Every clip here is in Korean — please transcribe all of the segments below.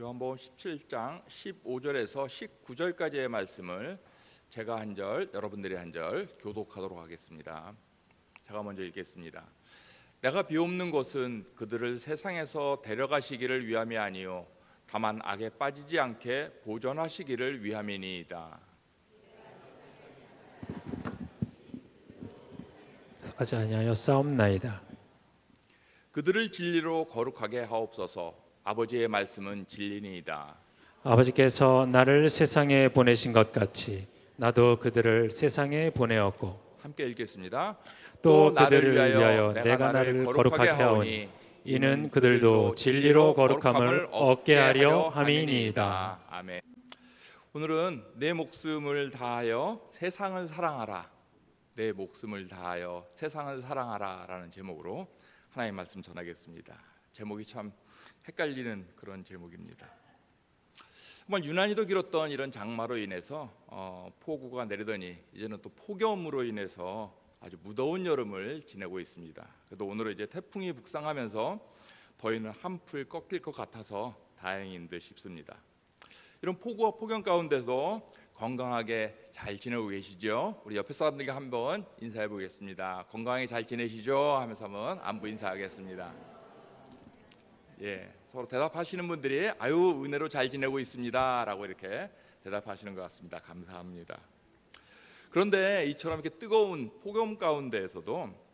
요한복음 17장 15절에서 19절까지의 말씀을 제가 한 절, 여러분들이 한 절 교독하도록 하겠습니다. 제가 먼저 읽겠습니다. 내가 비옵는 것은 그들을 세상에서 데려가시기를 위함이 아니요 다만 악에 빠지지 않게 보존하시기를 위함이니이다. 하지 아니하여 싸움나이다. 그들을 진리로 거룩하게 하옵소서. 아버지의 말씀은 진리니이다. 아버지께서 나를 세상에 보내신 것 같이 나도 그들을 세상에 보내었고 함께 읽겠습니다. 또 그들을 위하여 내가 나를 거룩하게 하오니 이는 그들도 진리로 거룩함을 얻게 하려 함이니이다. 아멘. 오늘은 내 목숨을 다하여 세상을 사랑하라. 내 목숨을 다하여 세상을 사랑하라라는 제목으로 하나님 말씀 전하겠습니다. 제목이 참 헷갈리는 그런 제목입니다. 정말 유난히도 길었던 이런 장마로 인해서 어, 폭우가 내리더니 이제는 또 폭염으로 인해서 아주 무더운 여름을 지내고 있습니다. 그래도 오늘은 이제 태풍이 북상하면서 더위는 한풀 꺾일 것 같아서 다행인 듯 싶습니다. 이런 폭우와 폭염 가운데서 건강하게 잘 지내고 계시죠? 우리 옆에 사람들에게 한번 인사해 보겠습니다. 건강하게 잘 지내시죠? 하면서 한번 안부 인사하겠습니다. 예, 서로 대답하시는 분들이 아유 은혜로 잘 지내고 있습니다라고 이렇게 대답하시는 것 같습니다. 감사합니다. 그런데 이처럼 이렇게 뜨거운 폭염 가운데에서도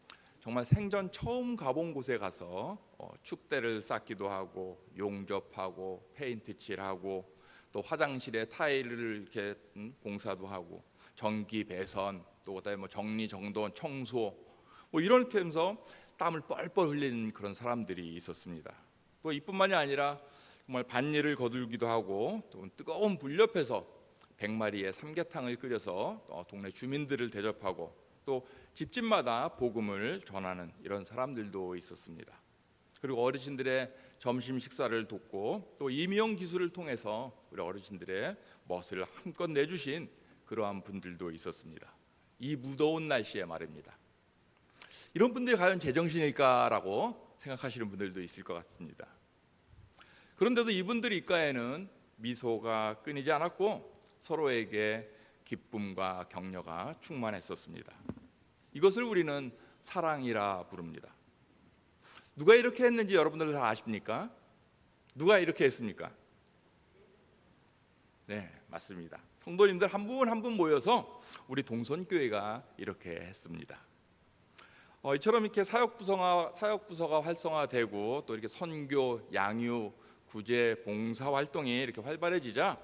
정말 생전 처음 가본 곳에 가서 어, 축대를 쌓기도 하고 용접하고 페인트 칠하고 또 화장실에 타일을 이렇게 음, 공사도 하고 전기 배선 또 그다음에 뭐 정리 정돈 청소 뭐 이렇게 하면서 땀을 뻘뻘 흘리는 그런 사람들이 있었습니다. 또 이뿐만이 아니라 정말 반일을 거들기도 하고 또 뜨거운 불 옆에서 백마리의 삼계탕을 끓여서 어, 동네 주민들을 대접하고 또 집집마다 복음을 전하는 이런 사람들도 있었습니다. 그리고 어르신들의 점심 식사를 돕고 또 임용 기술을 통해서 우리 어르신들의 멋을 한껏 내주신 그러한 분들도 있었습니다. 이 무더운 날씨에 말입니다. 이런 분들이 과연 제정신일까라고 생각하시는 분들도 있을 것 같습니다. 그런데도 이분들 입가에는 미소가 끊이지 않았고 서로에게 기쁨과 격려가 충만했었습니다. 이것을 우리는 사랑이라 부릅니다. 누가 이렇게 했는지 여러분들 다 아십니까? 누가 이렇게 했습니까? 네, 맞습니다. 성도님들 한 분 한 분 모여서 우리 동선교회가 이렇게 했습니다. 어, 이처럼 이렇게 사역 부서가 사역 부서가 활성화되고 또 이렇게 선교, 양육, 구제, 봉사 활동이 이렇게 활발해지자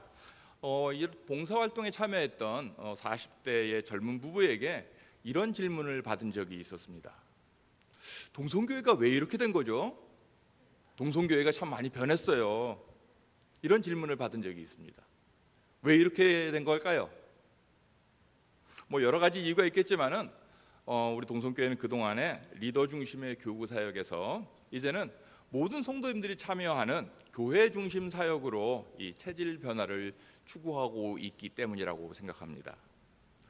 어, 이 봉사 활동에 참여했던 어, 40대의 젊은 부부에게 이런 질문을 받은 적이 있었습니다. 동성교회가 왜 이렇게 된 거죠? 동성교회가 참 많이 변했어요. 이런 질문을 받은 적이 있습니다. 왜 이렇게 된 걸까요? 뭐 여러 가지 이유가 있겠지만은 어, 우리 동성교회는 그 동안에 리더 중심의 교구 사역에서 이제는 모든 성도님들이 참여하는 교회 중심 사역으로 이 체질 변화를 추구하고 있기 때문이라고 생각합니다.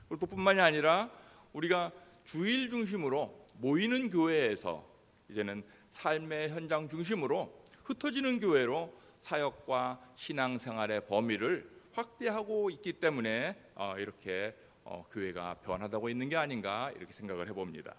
그리고 그뿐만이 아니라 우리가 주일 중심으로 모이는 교회에서 이제는 삶의 현장 중심으로 흩어지는 교회로 사역과 신앙생활의 범위를 확대하고 있기 때문에 어, 이렇게 어, 교회가 변하다고 있는 게 아닌가 이렇게 생각을 해봅니다.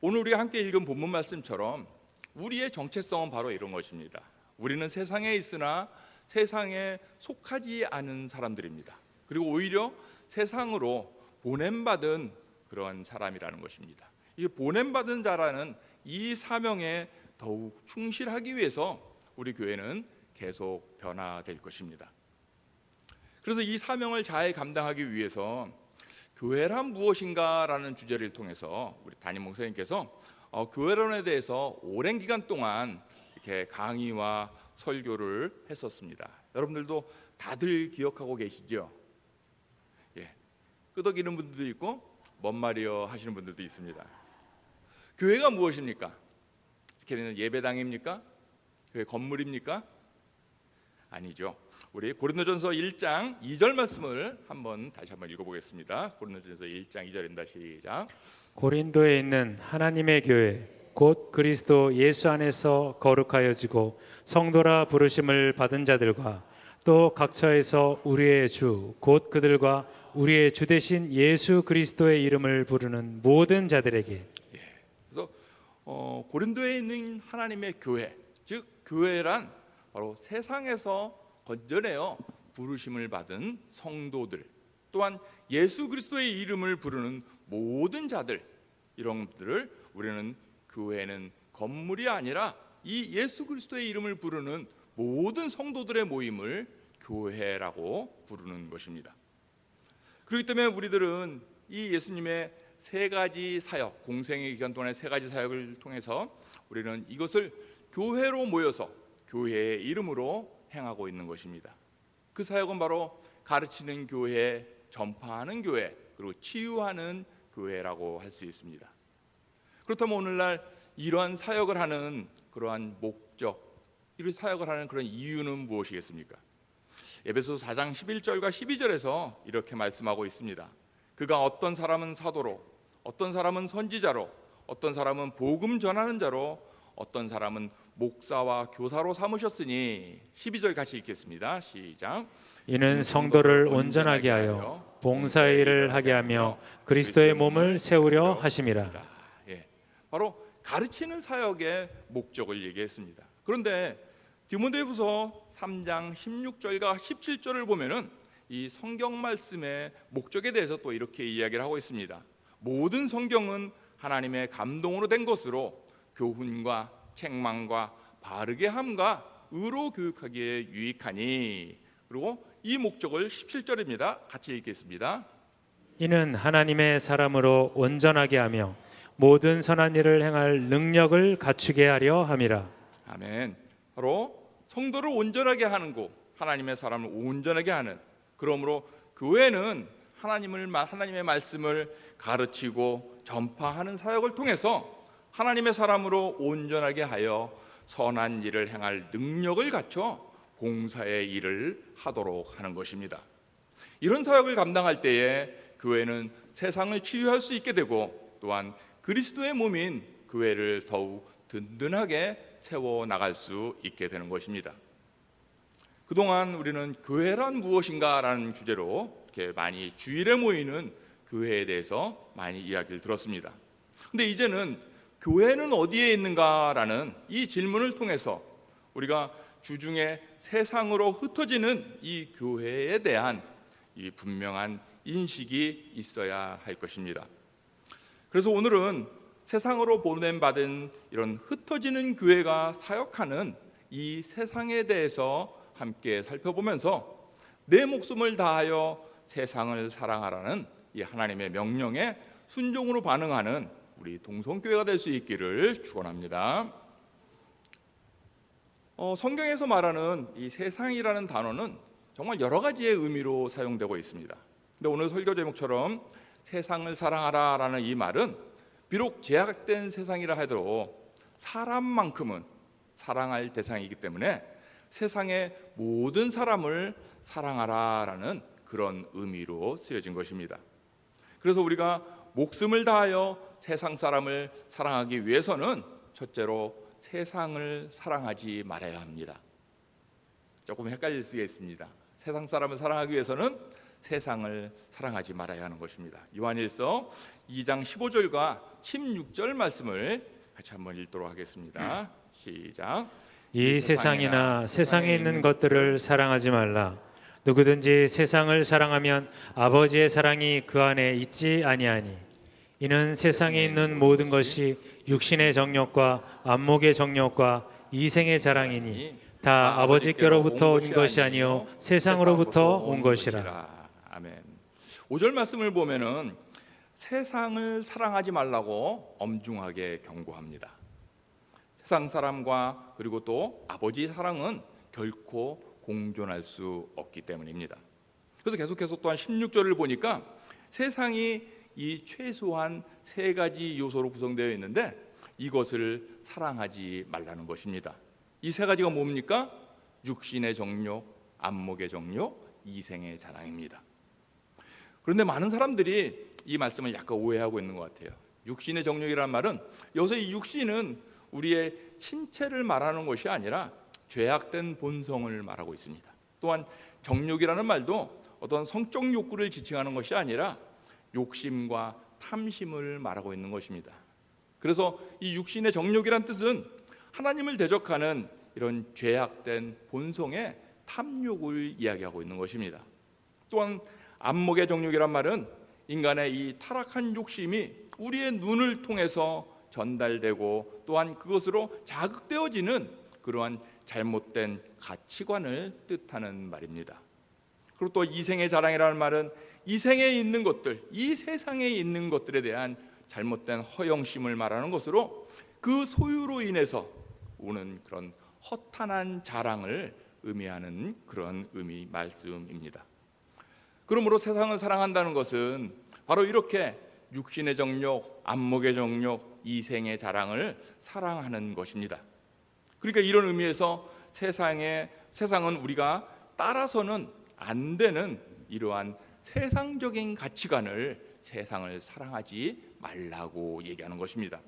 오늘 우리가 함께 읽은 본문 말씀처럼 우리의 정체성은 바로 이런 것입니다. 우리는 세상에 있으나 세상에 속하지 않은 사람들입니다. 그리고 오히려 세상으로 보냄받은 그런 사람이라는 것입니다. 이 보냄받은 자라는 이 사명에 더욱 충실하기 위해서 우리 교회는 계속 변화될 것입니다. 그래서 이 사명을 잘 감당하기 위해서 교회란 무엇인가라는 주제를 통해서 우리 담임 목사님께서 어, 교회론에 대해서 오랜 기간 동안 이렇게 강의와 설교를 했었습니다. 여러분들도 다들 기억하고 계시죠? 예, 끄덕이는 분들도 있고 뭔 말이요 하시는 분들도 있습니다. 교회가 무엇입니까? 이렇게 되는 예배당입니까? 교회 건물입니까? 아니죠. 우리 고린도전서 1장 2절 말씀을 한번 다시 한번 읽어보겠습니다. 고린도전서 1장 2절입니다. 시작. 고린도에 있는 하나님의 교회 곧 그리스도 예수 안에서 거룩하여지고 성도라 부르심을 받은 자들과 또 각처에서 우리의 주 곧 그들과 우리의 주 대신 예수 그리스도의 이름을 부르는 모든 자들에게 그래서 어, 고린도에 있는 하나님의 교회, 즉 교회란 바로 세상에서 건져내어 부르심을 받은 성도들, 또한 예수 그리스도의 이름을 부르는 모든 자들 이런 분들을 우리는 교회는 건물이 아니라 이 예수 그리스도의 이름을 부르는 모든 성도들의 모임을 교회라고 부르는 것입니다. 그렇기 때문에 우리들은 이 예수님의 세 가지 사역, 공생의 기간 동안의 세 가지 사역을 통해서 우리는 이것을 교회로 모여서 교회의 이름으로 행하고 있는 것입니다. 그 사역은 바로 가르치는 교회, 전파하는 교회, 그리고 치유하는 교회라고 할 수 있습니다. 그렇다면 오늘날 이러한 사역을 하는 그러한 목적, 이런 사역을 하는 그런 이유는 무엇이겠습니까? 에베소 4장 11절과 12절에서 이렇게 말씀하고 있습니다. 그가 어떤 사람은 사도로, 어떤 사람은 선지자로, 어떤 사람은 복음 전하는 자로, 어떤 사람은 목사와 교사로 삼으셨으니 12절 같이 읽겠습니다. 시작. 이는 성도를 온전하게 하여 봉사의 일을 하게 하며 그리스도의 몸을 세우려 하심이라. 예, 바로 가르치는 사역의 목적을 얘기했습니다. 그런데 디모데후서 3장 16절과 17절을 보면은 이 성경 말씀의 목적에 대해서 또 이렇게 이야기를 하고 있습니다. 모든 성경은 하나님의 감동으로 된 것으로 교훈과 책망과 바르게 함과 의로 교육하기에 유익하니 그리고 이 목적을 17절입니다. 같이 읽겠습니다. 이는 하나님의 사람으로 온전하게 하며 모든 선한 일을 행할 능력을 갖추게 하려 함이라. 아멘. 바로 성도를 온전하게 하는 곳, 하나님의 사람을 온전하게 하는. 그러므로 교회는 하나님을 하나님의 말씀을 가르치고 전파하는 사역을 통해서 하나님의 사람으로 온전하게 하여 선한 일을 행할 능력을 갖춰 봉사의 일을 하도록 하는 것입니다. 이런 사역을 감당할 때에 교회는 세상을 치유할 수 있게 되고 또한 그리스도의 몸인 교회를 더욱 든든하게 세워 나갈 수 있게 되는 것입니다. 그동안 우리는 교회란 무엇인가라는 주제로 이렇게 많이 주일에 모이는 교회에 대해서 많이 이야기를 들었습니다. 근데 이제는 교회는 어디에 있는가라는 이 질문을 통해서 우리가 주중에 세상으로 흩어지는 이 교회에 대한 이 분명한 인식이 있어야 할 것입니다. 그래서 오늘은 세상으로 보냄 받은 이런 흩어지는 교회가 사역하는 이 세상에 대해서 함께 살펴보면서 내 목숨을 다하여 세상을 사랑하라는 이 하나님의 명령에 순종으로 반응하는 우리 동성교회가 될 수 있기를 축원합니다. 어, 성경에서 말하는 이 세상이라는 단어는 정말 여러 가지의 의미로 사용되고 있습니다. 근데 오늘 설교 제목처럼 세상을 사랑하라라는 이 말은 비록 제약된 세상이라 하더라도 사람만큼은 사랑할 대상이기 때문에 세상의 모든 사람을 사랑하라라는 그런 의미로 쓰여진 것입니다. 그래서 우리가 목숨을 다하여 세상 사람을 사랑하기 위해서는 첫째로 세상을 사랑하지 말아야 합니다. 조금 헷갈릴 수 있습니다. 세상 사람을 사랑하기 위해서는 세상을 사랑하지 말아야 하는 것입니다. 요한일서 2장 15절과 16절 말씀을 같이 한번 읽도록 하겠습니다. 시작. 이 세상이나 세상에 있는 것들을 사랑하지 말라. 누구든지 세상을 사랑하면 아버지의 사랑이 그 안에 있지 아니하니 이는 세상에 있는 모든 것이 육신의 정욕과 안목의 정욕과 이생의 자랑이니 다 아버지께로부터 온 것이 아니요 세상으로부터 온 것이라. 아멘. 5절 말씀을 보면은 세상을 사랑하지 말라고 엄중하게 경고합니다. 세상 사람과 그리고 또 아버지 사랑은 결코 공존할 수 없기 때문입니다. 그래서 계속해서 또한 16절을 보니까 세상이 이 최소한 세 가지 요소로 구성되어 있는데 이것을 사랑하지 말라는 것입니다. 이 세 가지가 뭡니까? 육신의 정욕, 안목의 정욕, 이생의 자랑입니다. 그런데 많은 사람들이 이 말씀을 약간 오해하고 있는 것 같아요. 육신의 정욕이란 말은 여기서 이 육신은 우리의 신체를 말하는 것이 아니라 죄악된 본성을 말하고 있습니다. 또한 정욕이라는 말도 어떤 성적 욕구를 지칭하는 것이 아니라 욕심과 탐심을 말하고 있는 것입니다. 그래서 이 육신의 정욕이란 뜻은 하나님을 대적하는 이런 죄악된 본성의 탐욕을 이야기하고 있는 것입니다. 또한 안목의 정욕이란 말은 인간의 이 타락한 욕심이 우리의 눈을 통해서 전달되고 또한 그것으로 자극되어지는 그러한 잘못된 가치관을 뜻하는 말입니다. 그리고 또 이생의 자랑이라는 말은 이 생에 있는 것들, 이 세상에 있는 것들에 대한 잘못된 허영심을 말하는 것으로 그 소유로 인해서 오는 그런 허탄한 자랑을 의미하는 그런 의미 말씀입니다. 그러므로 세상을 사랑한다는 것은 바로 이렇게 육신의 정욕, 안목의 정욕, 이생의 자랑을 사랑하는 것입니다. 그러니까 이런 의미에서 세상에 세상은 우리가 따라서는 안 되는 이러한 세상적인 가치관을 세상을 사랑하지 말라고 얘기하는 것입니다.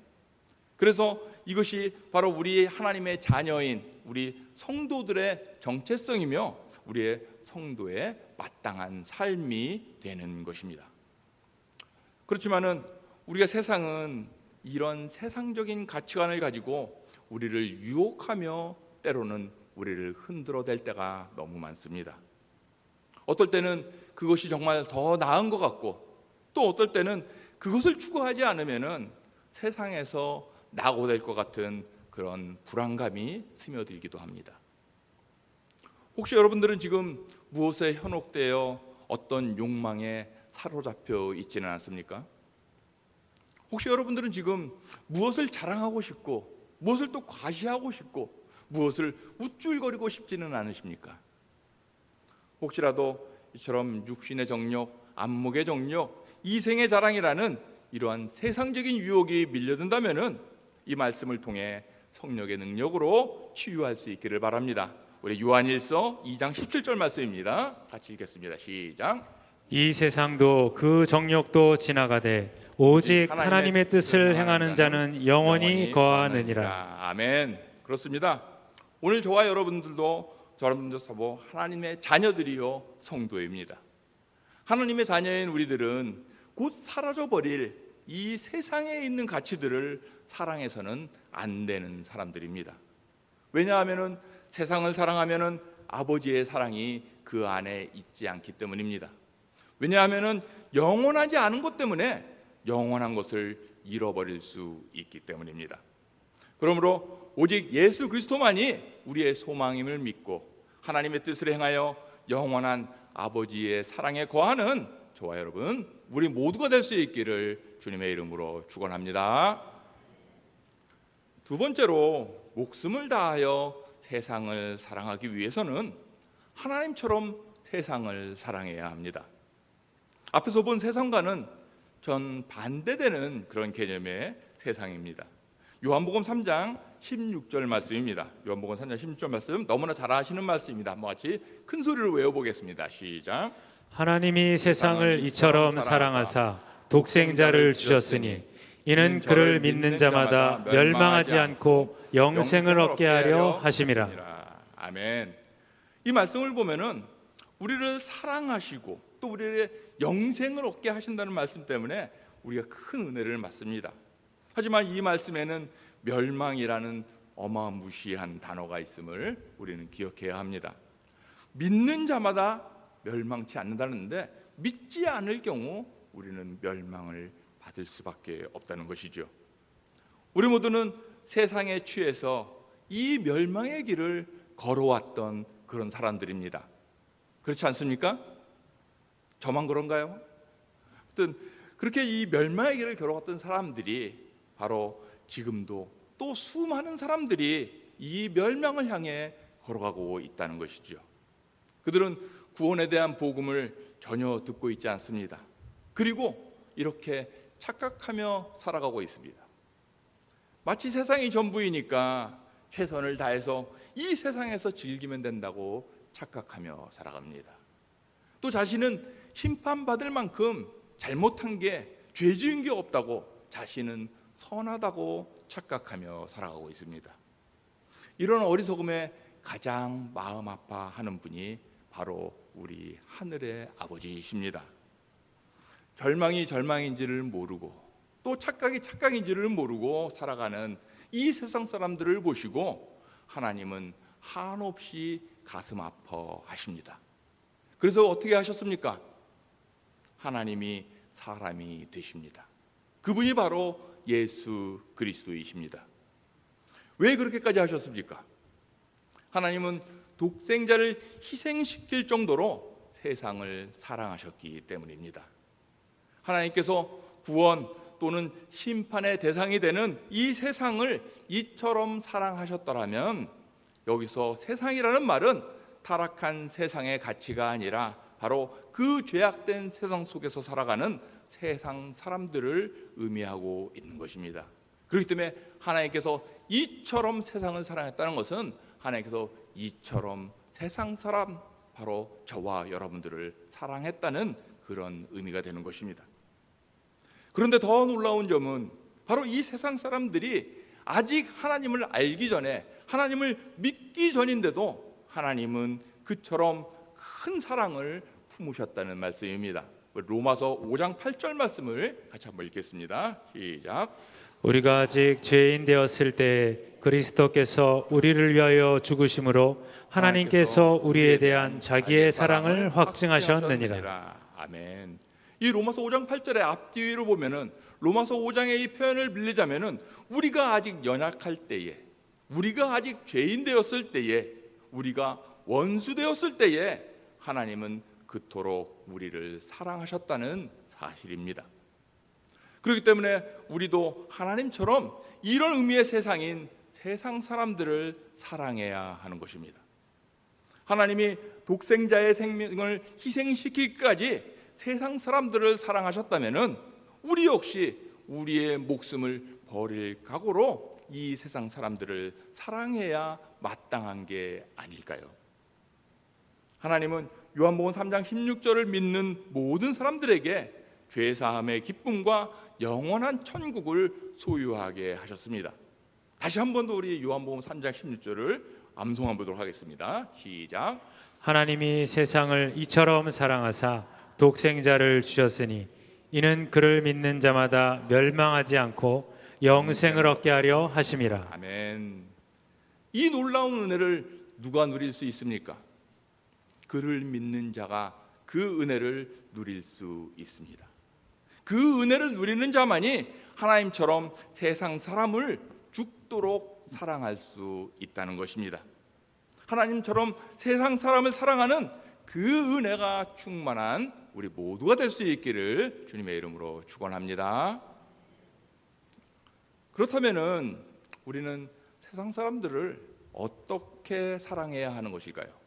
그래서 이것이 바로 우리 하나님의 자녀인 우리 성도들의 정체성이며 우리의 성도의 마땅한 삶이 되는 것입니다. 그렇지만은 우리가 세상은 이런 세상적인 가치관을 가지고 우리를 유혹하며 때로는 우리를 흔들어 댈 때가 너무 많습니다. 어떨 때는 그것이 정말 더 나은 것 같고 또 어떨 때는 그것을 추구하지 않으면은 세상에서 낙오될 것 같은 그런 불안감이 스며들기도 합니다. 혹시 여러분들은 지금 무엇에 현혹되어 어떤 욕망에 사로잡혀 있지는 않습니까? 혹시 여러분들은 지금 무엇을 자랑하고 싶고 무엇을 또 과시하고 싶고 무엇을 우쭐거리고 싶지는 않으십니까? 혹시라도 이처럼 육신의 정욕, 안목의 정욕, 이생의 자랑이라는 이러한 세상적인 유혹이 밀려든다면은 이 말씀을 통해 성령의 능력으로 치유할 수 있기를 바랍니다. 우리 요한일서 2장 17절 말씀입니다. 같이 읽겠습니다. 시작. 이 세상도 그 정욕도 지나가되 오직 하나님의 뜻을 행하는 자는 영원히 거하느니라. 아멘. 그렇습니다. 오늘 저와 여러분들도 여러분들 서보 하나님의 자녀들이요 성도입니다. 하나님의 자녀인 우리들은 곧 사라져 버릴 이 세상에 있는 가치들을 사랑해서는 안 되는 사람들입니다. 왜냐하면은 세상을 사랑하면은 아버지의 사랑이 그 안에 있지 않기 때문입니다. 왜냐하면은 영원하지 않은 것 때문에 영원한 것을 잃어버릴 수 있기 때문입니다. 그러므로 오직 예수 그리스도만이 우리의 소망임을 믿고 하나님의 뜻을 행하여 영원한 아버지의 사랑에 거하는 저와 여러분 우리 모두가 될 수 있기를 주님의 이름으로 축원합니다. 두 번째로 목숨을 다하여 세상을 사랑하기 위해서는 하나님처럼 세상을 사랑해야 합니다. 앞에서 본 세상과는 전 반대되는 그런 개념의 세상입니다. 요한복음 3장 16절 말씀입니다. 요한복음 3장 16절 말씀 너무나 잘 아시는 말씀입니다. 한번 같이 큰 소리로 외워보겠습니다. 시작. 하나님이 세상을 이처럼 사랑하사 독생자를 주셨으니 이는 그를 믿는 자마다 멸망하지 않고 영생을 얻게 하려 하심이라. 아멘. 이 말씀을 보면은 우리를 사랑하시고 또 우리의 영생을 얻게 하신다는 말씀 때문에 우리가 큰 은혜를 받습니다. 하지만 이 말씀에는 멸망이라는 어마무시한 단어가 있음을 우리는 기억해야 합니다. 믿는 자마다 멸망치 않는다는데 믿지 않을 경우 우리는 멸망을 받을 수밖에 없다는 것이죠. 우리 모두는 세상에 취해서 이 멸망의 길을 걸어왔던 그런 사람들입니다. 그렇지 않습니까? 저만 그런가요? 하여튼 그렇게 이 멸망의 길을 걸어왔던 사람들이 바로 지금도 또 수많은 사람들이 이 멸망을 향해 걸어가고 있다는 것이죠. 그들은 구원에 대한 복음을 전혀 듣고 있지 않습니다. 그리고 이렇게 착각하며 살아가고 있습니다. 마치 세상이 전부이니까 최선을 다해서 이 세상에서 즐기면 된다고 착각하며 살아갑니다. 또 자신은 심판받을 만큼 잘못한 게 죄 지은 게 없다고 자신은 선하다고 착각하며 살아가고 있습니다. 이런 어리석음에 가장 마음 아파하는 분이 바로 우리 하늘의 아버지이십니다. 절망이 절망인지를 모르고 또 착각이 착각인지를 모르고 살아가는 이 세상 사람들을 보시고 하나님은 한없이 가슴 아파하십니다. 그래서 어떻게 하셨습니까? 하나님이 사람이 되십니다. 그분이 바로 예수 그리스도이십니다. 왜 그렇게까지 하셨습니까? 하나님은 독생자를 희생시킬 정도로 세상을 사랑하셨기 때문입니다. 하나님께서 구원 또는 심판의 대상이 되는 이 세상을 이처럼 사랑하셨더라면 여기서 세상이라는 말은 타락한 세상의 가치가 아니라 바로 그 죄악된 세상 속에서 살아가는 세상 사람들을 의미하고 있는 것입니다. 그렇기 때문에 하나님께서 이처럼 세상을 사랑했다는 것은 하나님께서 이처럼 세상 사람 바로 저와 여러분들을 사랑했다는 그런 의미가 되는 것입니다. 그런데 더 놀라운 점은 바로 이 세상 사람들이 아직 하나님을 알기 전에 하나님을 믿기 전인데도 하나님은 그처럼 큰 사랑을 품으셨다는 말씀입니다. 로마서 5장 8절 말씀을 같이 한번 읽겠습니다. 시작. 우리가 아직 죄인 되었을 때 그리스도께서 우리를 위하여 죽으심으로 하나님께서 우리에 대한 자기의 사랑을 확증하셨느니라. 아멘. 이 로마서 5장 8절의 앞뒤로 보면은 로마서 5장의 이 표현을 빌리자면은 우리가 아직 연약할 때에 우리가 아직 죄인 되었을 때에 우리가 원수 되었을 때에 하나님은 그토록 우리를 사랑하셨다는 사실입니다. 그렇기 때문에 우리도 하나님처럼 이런 의미의 세상인 세상 사람들을 사랑해야 하는 것입니다. 하나님이 독생자의 생명을 희생시키기까지 세상 사람들을 사랑하셨다면은 우리 역시 우리의 목숨을 버릴 각오로 이 세상 사람들을 사랑해야 마땅한 게 아닐까요? 하나님은 요한복음 3장 16절을 믿는 모든 사람들에게 죄 사함의 기쁨과 영원한 천국을 소유하게 하셨습니다. 다시 한 번 더 우리 요한복음 3장 16절을 암송해 보도록 하겠습니다. 시작. 하나님이 세상을 이처럼 사랑하사 독생자를 주셨으니 이는 그를 믿는 자마다 멸망하지 않고 영생을 얻게 하려 하심이라. 아멘. 이 놀라운 은혜를 누가 누릴 수 있습니까? 그를 믿는 자가 그 은혜를 누릴 수 있습니다. 그 은혜를 누리는 자만이 하나님처럼 세상 사람을 죽도록 사랑할 수 있다는 것입니다. 하나님처럼 세상 사람을 사랑하는 그 은혜가 충만한 우리 모두가 될 수 있기를 주님의 이름으로 축원합니다. 그렇다면은 우리는 세상 사람들을 어떻게 사랑해야 하는 것일까요?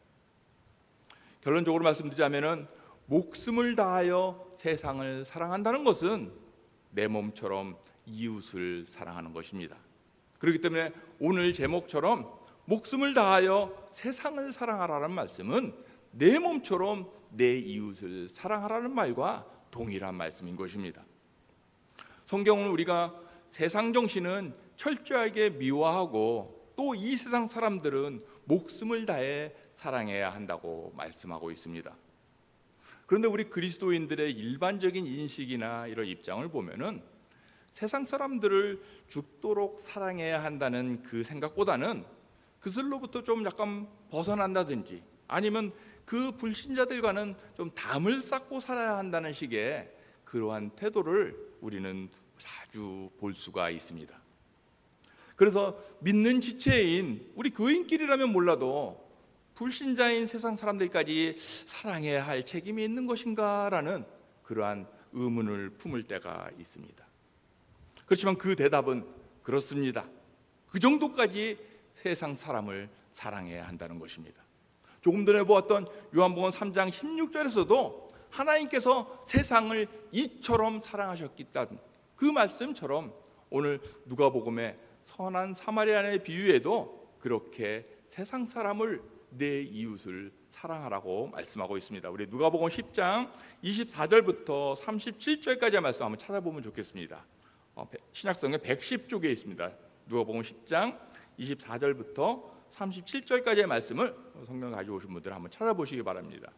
결론적으로 말씀드리자면은 목숨을 다하여 세상을 사랑한다는 것은 내 몸처럼 이웃을 사랑하는 것입니다. 그렇기 때문에 오늘 제목처럼 목숨을 다하여 세상을 사랑하라는 말씀은 내 몸처럼 내 이웃을 사랑하라는 말과 동일한 말씀인 것입니다. 성경은 우리가 세상 정신은 철저하게 미화하고 또 이 세상 사람들은 목숨을 다해 사랑해야 한다고 말씀하고 있습니다. 그런데 우리 그리스도인들의 일반적인 인식이나 이런 입장을 보면은 세상 사람들을 죽도록 사랑해야 한다는 그 생각보다는 그들로부터 좀 약간 벗어난다든지 아니면 그 불신자들과는 좀 담을 쌓고 살아야 한다는 식의 그러한 태도를 우리는 자주 볼 수가 있습니다. 그래서 믿는 지체인 우리 교인끼리라면 몰라도 불신자인 세상 사람들까지 사랑해야 할 책임이 있는 것인가라는 그러한 의문을 품을 때가 있습니다. 그렇지만 그 대답은 그렇습니다. 그 정도까지 세상 사람을 사랑해야 한다는 것입니다. 조금 전에 보았던 요한복음 3장 16절에서도 하나님께서 세상을 이처럼 사랑하셨다는 그 말씀처럼 오늘 누가복음의 선한 사마리아의 비유에도 그렇게 세상 사람을 내 이웃을 사랑하라고 말씀하고 있습니다. 우리 누가복음 10장 24절부터 37절까지의 말씀 한번 찾아보면 좋겠습니다. 어, 배- 신약성에 110쪽에 있습니다. 누가복음 10장 24절부터 37절까지의 말씀을 성경 가지고 오신 분들 한번 찾아보시기 바랍니다.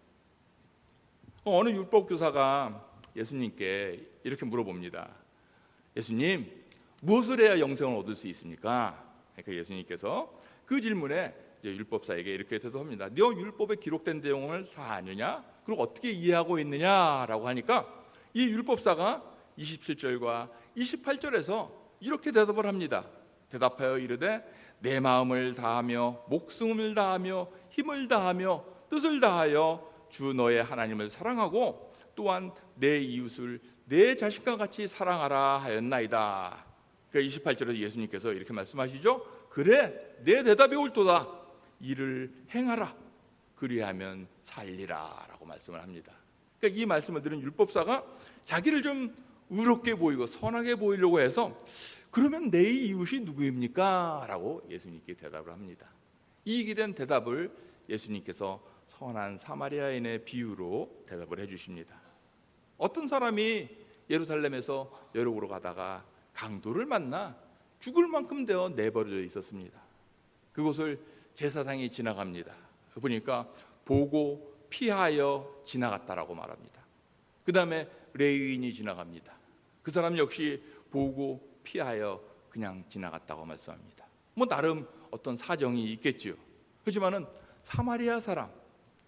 어, 어느 율법 교사가 예수님께 이렇게 물어봅니다. 예수님, 무엇을 해야 영생을 얻을 수 있습니까? 그러니까 예수님께서 그 질문에 율법사에게 이렇게 대답합니다. 너 율법에 기록된 내용을 다 아느냐? 그리고 어떻게 이해하고 있느냐라고 하니까 이 율법사가 27절과 28절에서 이렇게 대답을 합니다. 대답하여 이르되 내 마음을 다하며 목숨을 다하며 힘을 다하며 뜻을 다하여 주 너의 하나님을 사랑하고 또한 내 이웃을 내 자신과 같이 사랑하라 하였나이다. 그러니까 28절에서 예수님께서 이렇게 말씀하시죠. 그래 내 대답이 옳도다. 이를 행하라. 그리하면 살리라라고 말씀을 합니다. 그러니까 이 말씀을 들은 율법사가 자기를 좀 의롭게 보이고 선하게 보이려고 해서 그러면 내 이웃이 누구입니까? 라고 예수님께 대답을 합니다. 이익이 된 대답을 예수님께서 선한 사마리아인의 비유로 대답을 해주십니다. 어떤 사람이 예루살렘에서 여름으로 가다가 강도를 만나 죽을 만큼 되어 내버려져 있었습니다. 그곳을 제사장이 지나갑니다. 보니까 보고 피하여 지나갔다라고 말합니다. 그 다음에 레위인이 지나갑니다. 그 사람 역시 보고 피하여 그냥 지나갔다고 말씀합니다. 뭐 나름 어떤 사정이 있겠지요. 그렇지만은 사마리아 사람,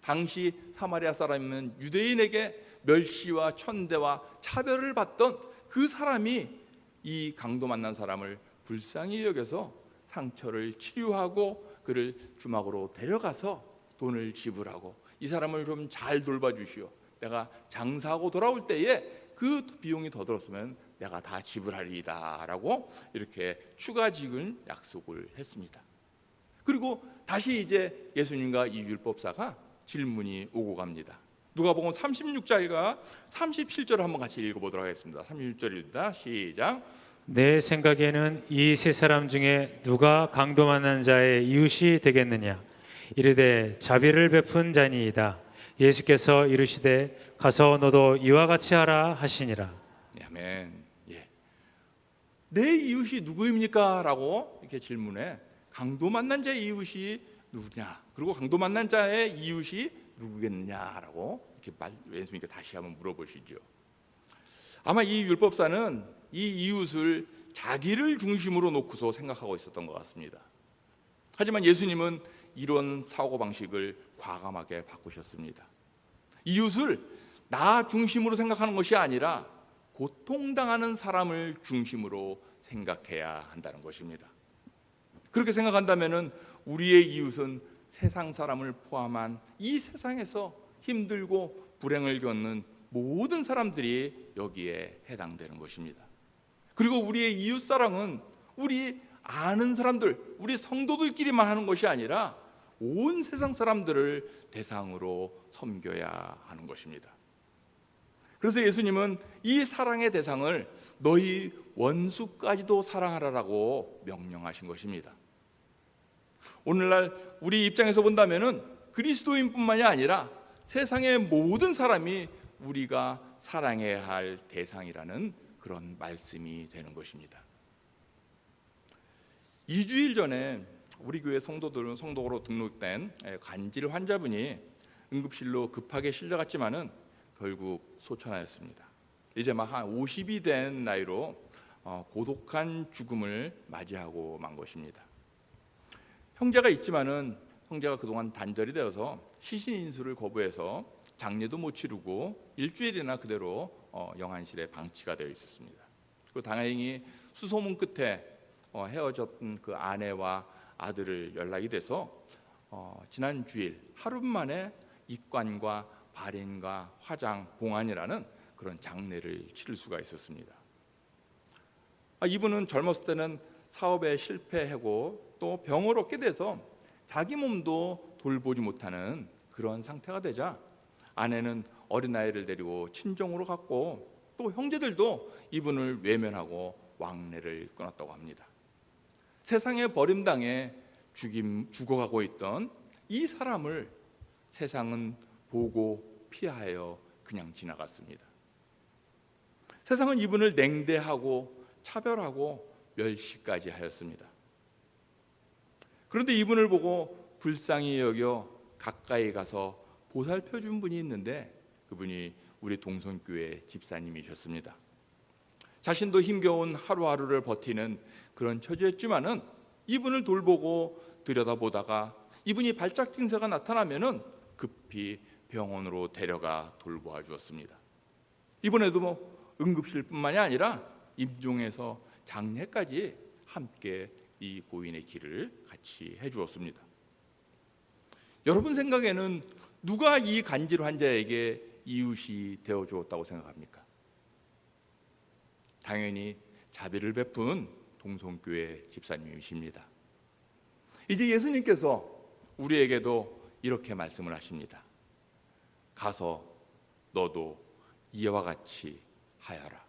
당시 사마리아 사람은 유대인에게 멸시와 천대와 차별을 받던 그 사람이 이 강도 만난 사람을 불쌍히 여겨서 상처를 치료하고 그를 주막으로 데려가서 돈을 지불하고 이 사람을 좀 잘 돌봐주시오. 내가 장사하고 돌아올 때에 그 비용이 더 들었으면 내가 다 지불하리이다라고 이렇게 추가 지급 약속을 했습니다. 그리고 다시 이제 예수님과 이 율법사가 질문이 오고 갑니다. 누가복음 36절과 37절을 한번 같이 읽어보도록 하겠습니다. 36절입니다. 시작. 내 생각에는 이 세 사람 중에 누가 강도 만난 자의 이웃이 되겠느냐 이르되 자비를 베푼 자니이다 예수께서 이르시되 가서 너도 이와 같이 하라 하시니라 네, 아멘. 예. 내 이웃이 누구입니까?라고 이렇게 질문해 강도 만난 자의 이웃이 누구냐? 그리고 강도 만난 자의 이웃이 누구겠느냐라고 이렇게 말 예수님께 다시 한번 물어보시죠. 아마 이 율법사는 이 이웃을 자기를 중심으로 놓고서 생각하고 있었던 것 같습니다. 하지만 예수님은 이런 사고 방식을 과감하게 바꾸셨습니다. 이웃을 나 중심으로 생각하는 것이 아니라 고통당하는 사람을 중심으로 생각해야 한다는 것입니다. 그렇게 생각한다면은 우리의 이웃은 세상 사람을 포함한 이 세상에서 힘들고 불행을 겪는 모든 사람들이 여기에 해당되는 것입니다. 그리고 우리의 이웃 사랑은 우리 아는 사람들, 우리 성도들끼리만 하는 것이 아니라 온 세상 사람들을 대상으로 섬겨야 하는 것입니다. 그래서 예수님은 이 사랑의 대상을 너희 원수까지도 사랑하라라고 명령하신 것입니다. 오늘날 우리 입장에서 본다면은 그리스도인뿐만이 아니라 세상의 모든 사람이 우리가 사랑해야 할 대상이라는 그런 말씀이 되는 것입니다. 2주일 전에 우리 교회 성도들 성도로 등록된 간질 환자분이 응급실로 급하게 실려갔지만은 결국 소천하였습니다. 이제 막 한 50이 된 나이로 어, 고독한 죽음을 맞이하고 만 것입니다. 형제가 있지만은 형제가 그동안 단절이 되어서 시신 인수를 거부해서 장례도 못 치르고 일주일이나 그대로 어, 영안실에 방치가 되어 있었습니다. 그리고 다행히 수소문 끝에 어, 헤어졌던 그 아내와 아들을 연락이 돼서 어, 지난 주일 하루 만에 입관과 발인과 화장, 봉안이라는 그런 장례를 치를 수가 있었습니다. 아, 이분은 젊었을 때는 사업에 실패하고 또 병을 얻게 돼서 자기 몸도 돌보지 못하는 그런 상태가 되자 아내는 어린아이를 데리고 친정으로 갔고 또 형제들도 이분을 외면하고 왕래를 끊었다고 합니다. 세상에 버림당해 죽임 죽어가고 있던 이 사람을 세상은 보고 피하여 그냥 지나갔습니다. 세상은 이분을 냉대하고 차별하고 멸시까지 하였습니다. 그런데 이분을 보고 불쌍히 여겨 가까이 가서 보살펴 준 분이 있는데 그분이 우리 동성교회 집사님이셨습니다. 자신도 힘겨운 하루하루를 버티는 그런 처지였지만은 이분을 돌보고 들여다보다가 이분이 발작 증세가 나타나면은 급히 병원으로 데려가 돌보아 주었습니다. 이번에도 뭐 응급실뿐만이 아니라 임종에서 장례까지 함께 이 고인의 길을 같이 해 주었습니다. 여러분 생각에는 누가 이 간질 환자에게 이웃이 되어 주었다고 생각합니까? 당연히 자비를 베푼 동성교회 집사님이십니다. 이제 예수님께서 우리에게도 이렇게 말씀을 하십니다. 가서 너도 이와 같이 하여라.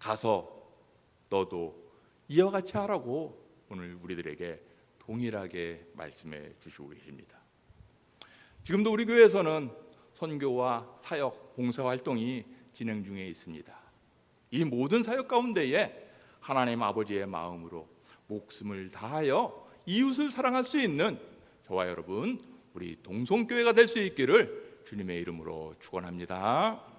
가서 너도 이와 같이 하라고 오늘 우리들에게 동일하게 말씀해 주시고 계십니다. 지금도 우리 교회에서는 선교와 사역, 봉사 활동이 진행 중에 있습니다. 이 모든 사역 가운데에 하나님 아버지의 마음으로 목숨을 다하여 이웃을 사랑할 수 있는 저와 여러분 우리 동성교회가 될 수 있기를 주님의 이름으로 축원합니다.